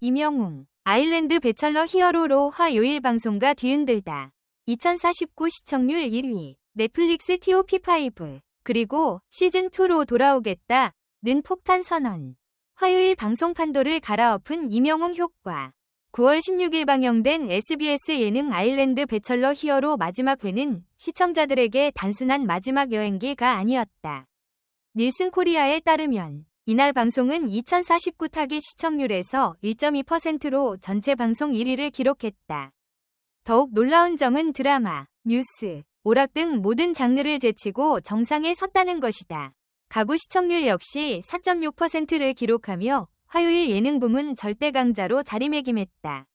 이명웅, 아일랜드 배철러 히어로로 화요일 방송가 뒤흔들다. 2049 시청률 1위, 넷플릭스 TOP5, 그리고 시즌2로 돌아오겠다, 는 폭탄 선언. 화요일 방송 판도를 갈아엎은 이명웅 효과. 9월 16일 방영된 SBS 예능 아일랜드 배철러 히어로 마지막 회는 시청자들에게 단순한 마지막 여행기가 아니었다. 닐슨 코리아에 따르면 이날 방송은 2049 타깃 시청률에서 1.2%로 전체 방송 1위를 기록했다. 더욱 놀라운 점은 드라마, 뉴스, 오락 등 모든 장르를 제치고 정상에 섰다는 것이다. 가구 시청률 역시 4.6%를 기록하며 화요일 예능 부문 절대 강자로 자리매김했다.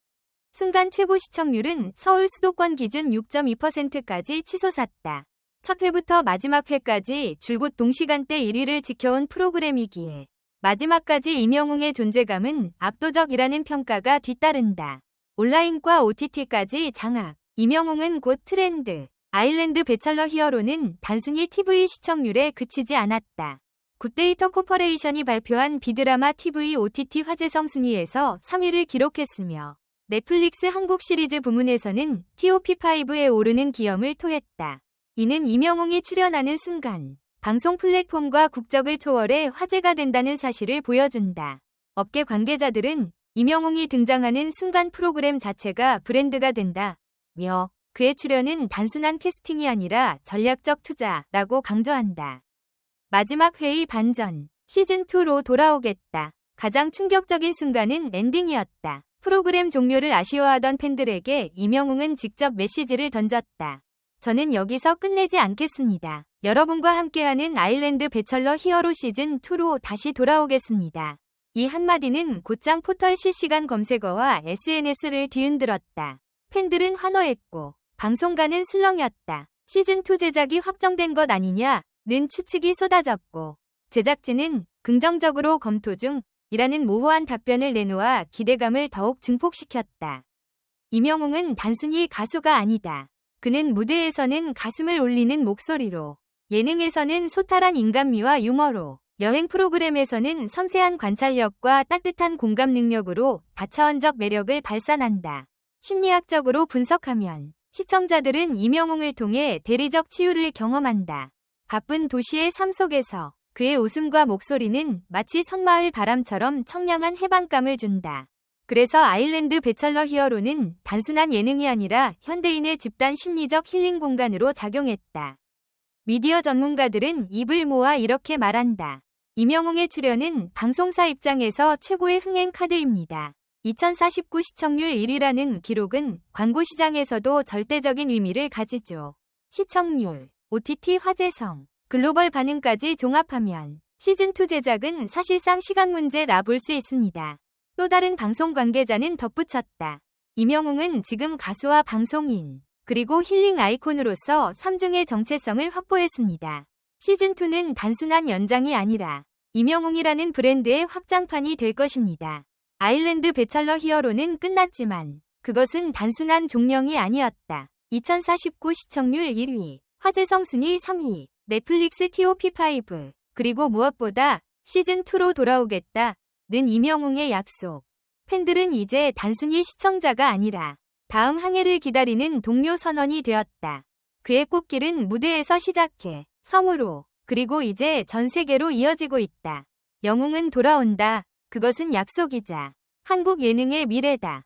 순간 최고 시청률은 서울 수도권 기준 6.2%까지 치솟았다. 첫 회부터 마지막 회까지 줄곧 동시간대 1위를 지켜온 프로그램이기에 마지막까지 이명웅의 존재감은 압도적이라는 평가가 뒤따른다. 온라인과 OTT까지 장악. 이명웅은 곧 트렌드. 아일랜드 배철러 히어로는 단순히 TV 시청률에 그치지 않았다. 굿데이터 코퍼레이션이 발표한 비드라마 TV OTT 화제성 순위에서 3위를 기록했으며 넷플릭스 한국 시리즈 부문에서는 TOP5에 오르는 기염을 토했다. 이는 이명웅이 출연하는 순간 방송 플랫폼과 국적을 초월해 화제가 된다는 사실을 보여준다. 업계 관계자들은 이명웅이 등장하는 순간 프로그램 자체가 브랜드가 된다. 며 그의 출연은 단순한 캐스팅이 아니라 전략적 투자라고 강조한다. 마지막 회의 반전 시즌2로 돌아오겠다. 가장 충격적인 순간은 엔딩이었다. 프로그램 종료를 아쉬워하던 팬들에게 이명웅은 직접 메시지를 던졌다. 저는 여기서 끝내지 않겠습니다. 여러분과 함께하는 아일랜드 배철러 히어로 시즌2로 다시 돌아오겠습니다. 이 한마디는 곧장 포털 실시간 검색어와 SNS를 뒤흔들었다. 팬들은 환호했고 방송가는 술렁였다. 시즌2 제작이 확정된 것 아니냐 는 추측이 쏟아졌고 제작진은 긍정적으로 검토 중이라는 모호한 답변을 내놓아 기대감을 더욱 증폭시켰다. 이명웅은 단순히 가수가 아니다. 그는 무대에서는 가슴을 울리는 목소리로, 예능에서는 소탈한 인간미와 유머로, 여행 프로그램에서는 섬세한 관찰력과 따뜻한 공감 능력으로 다차원적 매력을 발산한다. 심리학적으로 분석하면 시청자들은 이명웅을 통해 대리적 치유를 경험한다. 바쁜 도시의 삶 속에서 그의 웃음과 목소리는 마치 섬마을 바람처럼 청량한 해방감을 준다. 그래서 아일랜드 배철러 히어로는 단순한 예능이 아니라 현대인의 집단 심리적 힐링 공간으로 작용했다. 미디어 전문가들은 입을 모아 이렇게 말한다. 이명웅의 출연은 방송사 입장에서 최고의 흥행 카드입니다. 2049 시청률 1위라는 기록은 광고 시장에서도 절대적인 의미를 가지죠. 시청률, OTT 화제성, 글로벌 반응까지 종합하면 시즌2 제작은 사실상 시간 문제라 볼 수 있습니다. 또 다른 방송 관계자는 덧붙였다. 이명웅은 지금 가수와 방송인, 그리고 힐링 아이콘으로서 3중의 정체성을 확보했습니다. 시즌2는 단순한 연장이 아니라 이명웅이라는 브랜드의 확장판이 될 것입니다. 아일랜드 배철러 히어로는 끝났지만 그것은 단순한 종령이 아니었다. 2049 시청률 1위, 화제성 순위 3위, 넷플릭스 TOP5, 그리고 무엇보다 시즌2로 돌아오겠다. 는 이명웅의 약속. 팬들은 이제 단순히 시청자가 아니라 다음 항해를 기다리는 동료 선원이 되었다. 그의 꽃길은 무대에서 시작해 섬으로 그리고 이제 전 세계로 이어지고 있다. 영웅은 돌아온다. 그것은 약속이자 한국 예능의 미래다.